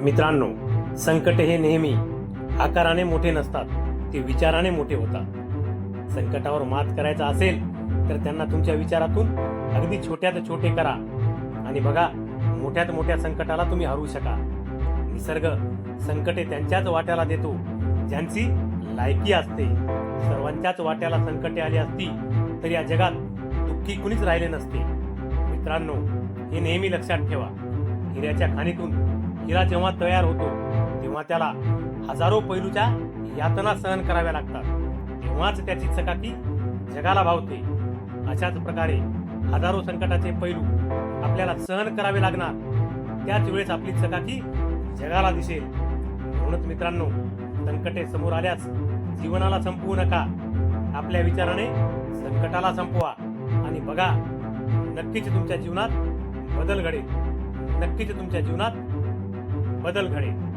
मित्रांनो संकट हे नेहमी आकाराने मोठे नसतात ते विचाराने मोठे होतात. संकटावर मात करायचं असेल तर त्यांना तुमच्या विचारातून अगदी छोट्यात छोटे करा. आणि बघा मोठ्यात मोठ्या संकटाला तुम्ही हरवू शका निसर्ग संकटे त्यांच्याच वाट्याला देतो ज्यांची लायकी असते. सर्वांच्याच वाट्याला संकटे आली असती तर या जगात दुःखी कुणीच राहिले नसते. मित्रांनो हे नेहमी लक्षात ठेवा. हिऱ्याच्या खाणीतून तिला जेव्हा तयार होतो तेव्हा त्याला हजारो पैलूच्या यातना सहन कराव्या लागतात. तेव्हाच त्याची चकाकी जगाला भावते. अशाच प्रकारे हजारो संकटाचे पैलू आपल्याला सहन करावे लागणार. त्याच वेळेस आपली चकाकी जगाला दिसेल. म्हणूनच मित्रांनो संकटे समोर आल्यास जीवनाला संपवू नका. आपल्या विचाराने संकटाला संपवा. आणि बघा नक्कीच तुमच्या जीवनात बदल घडेल. नक्कीच तुमच्या जीवनात बदल घडेल.